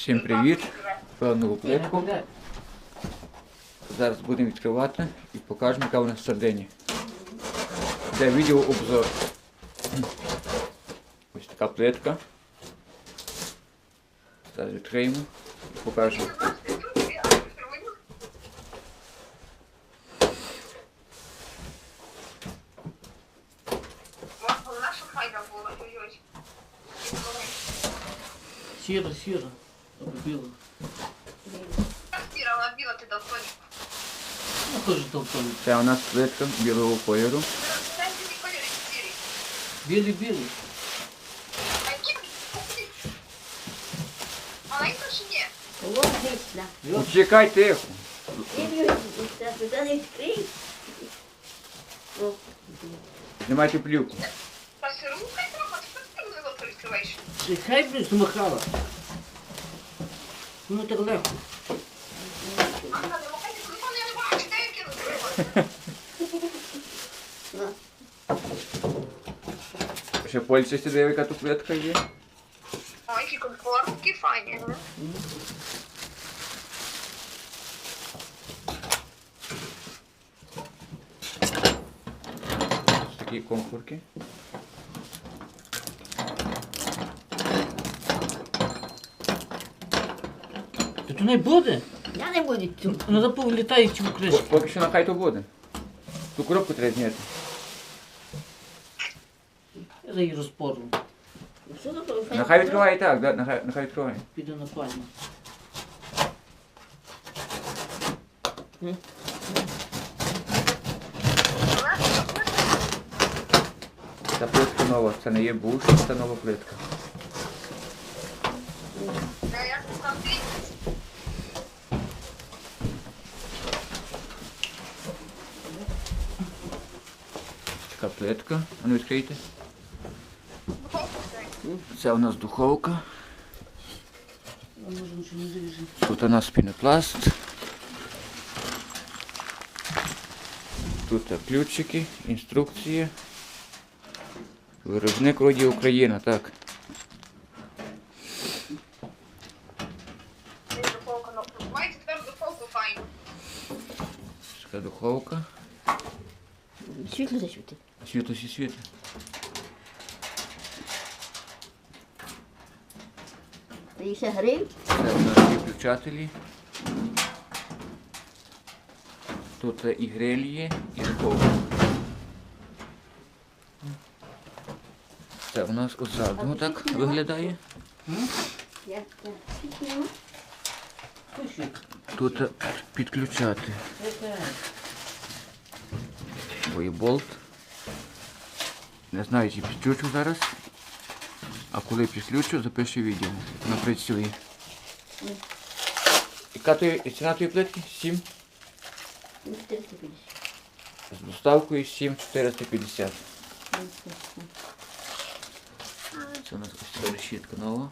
Всім привіт! Певну плитку. Зараз будемо відкривати і покажемо, яка вона всередині. Це відео обзор. Ось така плитка. Зараз відкриємо і покажемо. Ой-ой. Сіра, сіра. Біла. Вона біла, ти далтоні. Ну, теж толком. Це у нас плитка білого кольору. Це тобі кольори сірі. Білий, білий. А які? Маленько чи ні? Вот весна. Йо. Чекай тихо. Знімайте плівку. Пасирунка ти хай блін махала. Ну так легко. Ще польці сюди, яка тут плитка є. О, які комфорт, файні. Такі комфорки. То не буде. Я не буду цю. Вона запов літає в кришку. Поки що нехай то буде. Ту коробку треба зняти. Я за її розпору. Що тут робиш? Нехай відкриває так, да? нехай, нехай відкриває. Піде на пальму. Ця плитка нова, це не є буш, це нова плитка. Де я там ти? Така плитка. А ну відкрийте. Це у нас духовка. Тут у нас пінопласт. Тут ключики, інструкції. Виробник вроді Україна, так. Така духовка. Світло засвіти. Світло всі світи. І ще грив. Це у нас виключателі. Тут і гриль є, і духовка. Це у нас озаду так виглядає. Тут підключати. Болт. Не знаю, чи підключу зараз. А коли підключу, запишу відео на прицілі. Яка то ціна тої плитки? 7. Ну, 450. З доставкою 7,450. Це у нас ось така решітка нова.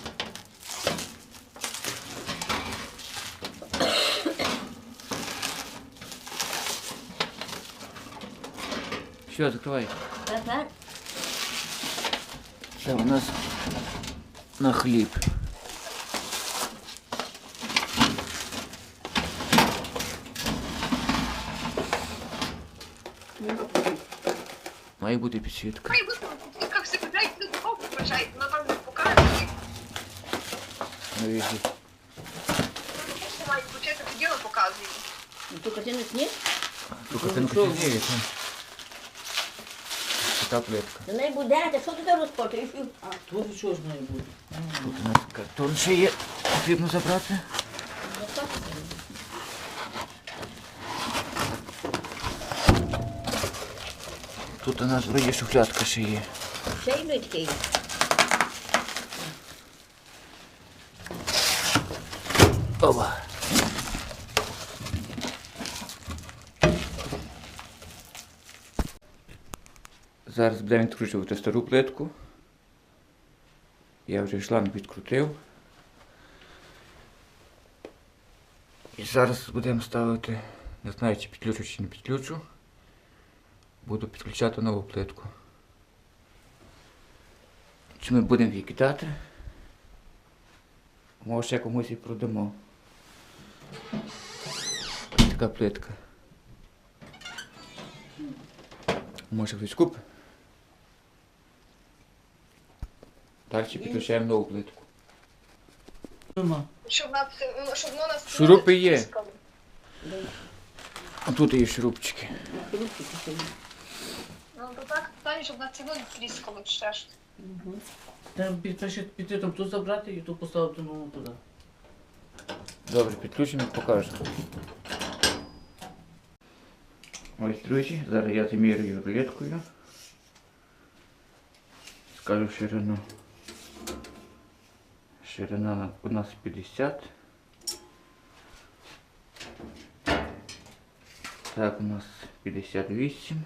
Що, закривай. Тепер Це у нас на хліб. Має бути підсвітка. Хай быстро, як всі купляють, ви духовку включають, вона там не покаже. На візі. Що мають включити, тоді вона показує. ну, ту картину сніг. Ту картинку що? сильніє. Така плитка. До неї буде, та що ти там розпочаєш? А, То що ж має бути? Тут у нас картон ще є. Потрібно забрати. ну. Тут у нас вроді шухлядка ще є. Ще й такий. Оба. Зараз будемо відкручувати стару плитку. Я вже шланг відкрутив. І зараз будемо ставити, не знаю, чи підключу, чи не підключу. Буду підключати нову плитку. Чи ми будемо її кидати? Може ще комусь і продамо. Така плитка. Може хтось купить? Далі підключаємо нову плитку. Щоб на ну, щоб воно нас Шурупи є. А тут є шурупчики. Ну то так питання, щоб на ціну не тріскало чи ще щось. Треба піти, ще піти там ту забрати і ту поставити нову туди. Добре, підключимо і покажемо. Ось, друзі, зараз я замірюю рулеткою. Скажу ширину. Ширина у нас 50. Так, у нас 58.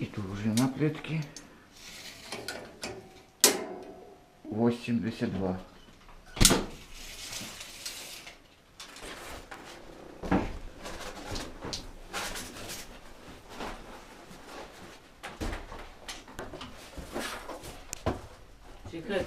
І довжина плитки 82. Чекай,